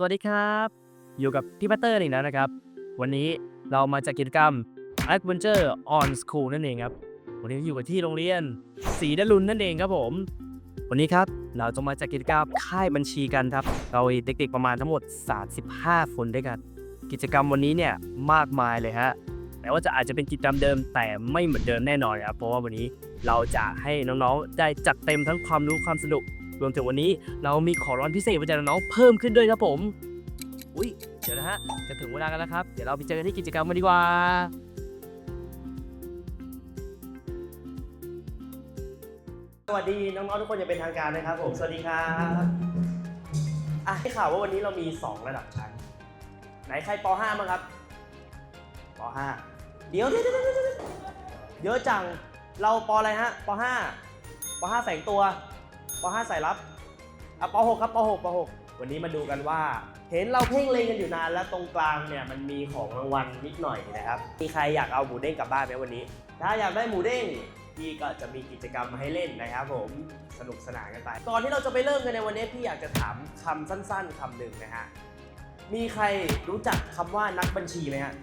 สวัสดีครับ อยู่กับพี่พัตเตอร์อีกแล้วนะครับ วันนี้เรามาจากกิจกรรม Adventure on School นั่นเองครับ วันนี้อยู่กับที่โรงเรียนศรีดลุนนั่นเองครับผม วันนี้ครับเราจะมาจากกิจกรรมค่ายบัญชีกันครับ เราเด็กๆประมาณทั้งหมด 35 คนด้วยกัน กิจกรรมวันนี้เนี่ยมากมายเลยฮะแม้ว่าจะอาจจะเป็นกิจกรรมเดิมแต่ไม่เหมือนเดิมแน่นอนครับเพราะว่าวันนี้เราจะให้น้องๆได้จัดเต็มทั้งความรู้ความสนุก รวมถึงวันนี้เรามีของรางวัลพิเศษมาจากน้องเพิ่มขึ้นด้วยครับผม อุ้ยเดี๋ยวนะฮะ จะถึงเวลากันแล้วครับ เดี๋ยวเราไปเจอกันที่กิจกรรมกันดีกว่าสวัสดีน้องๆทุกคนอย่างเป็นทางการนะครับผม สวัสดีครับอะได้ข่าวว่าวันนี้เรามี 2 ระดับชั้น ไหนใครป .5 มั้งครับป .5 เดี๋ยวเดี๋ยวเดี๋ยวเดี๋ยวเดี๋ยวเยอะจัง เราปอะไรฮะป .5 ป .5 แฝงตัว ป .5 สายลับอะป .6 ครับป .6 ป .6 วันนี้มาดูกันว่า เห็นเราเพ่งเล็งกันอยู่นานแล้วตรงกลางเนี่ยมันมีของรางวัลนิดหน่อยนะครับ มีใครอยากเอาหมูเด้งกลับบ้านไหมวันนี้ ถ้าอยากได้หมูเด้งพี่ก็จะมีกิจกรรมมาให้เล่นนะครับผมสนุกสนานกันไป ก่อนที่เราจะไปเริ่มกันในวันนี้พี่อยากจะถามคำสั้น ๆคำหนึ่งนะฮะมีใครรู้จักคำว่านักบัญชีไหมฮะ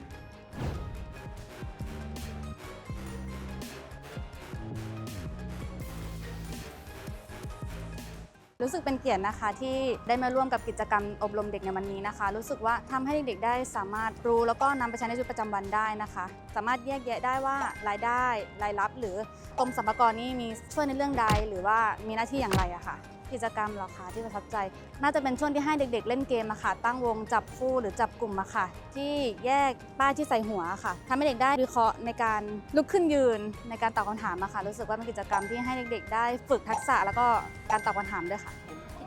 รู้สึกเป็นเกียรตินะคะที่ได้มาร่วมกับกิจกรรมอบรมเด็กในวันนี้นะคะ รู้สึกว่าทำให้เด็กได้สามารถรู้แล้วก็นำไปใช้ในชีวิตประจำวันได้นะคะ สามารถแยกแยะได้ว่ารายได้ รายรับ หรือกรมสรรพากรนี่มีช่วยในเรื่องใด หรือว่ามีหน้าที่อย่างไรอะค่ะ กิจกรรมเหรอคะที่ประทับใจ น่าจะเป็นช่วงที่ให้เด็ก ๆ เล่นเกมอะค่ะ ตั้งวงจับคู่หรือจับกลุ่มอะค่ะ ที่แยกป้ายที่ใส่หัวค่ะทำให้เด็กได้วิเคราะห์ในการลุกขึ้นยืนในการตอบคำถามอะค่ะ รู้สึกว่าเป็นกิจกรรมที่ให้เด็ก ๆ ได้ฝึกทักษะแล้วก็การตอบคำถามด้วยค่ะ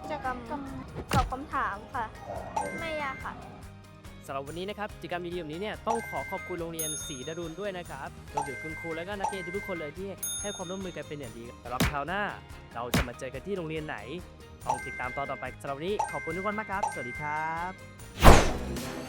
กิจกรรมตอบคำถามค่ะ ไม่ยากค่ะ สำหรับวันนี้นะครับกิจกรรมดีๆแบบนี้เนี่ยต้องขอขอบคุณโรงเรียนศรีดารุณด้วยนะครับรวมถึงคุณครูและก็นักเรียนทุกคนเลยที่ให้ความร่วมมือกันเป็นอย่างดีสำหรับคราวหน้า เราจะมาเจอกันที่โรงเรียนไหนต้องติดตามตอนต่อไปสำหรับวันนี้ขอบคุณทุกคนมากครับ สวัสดีครับ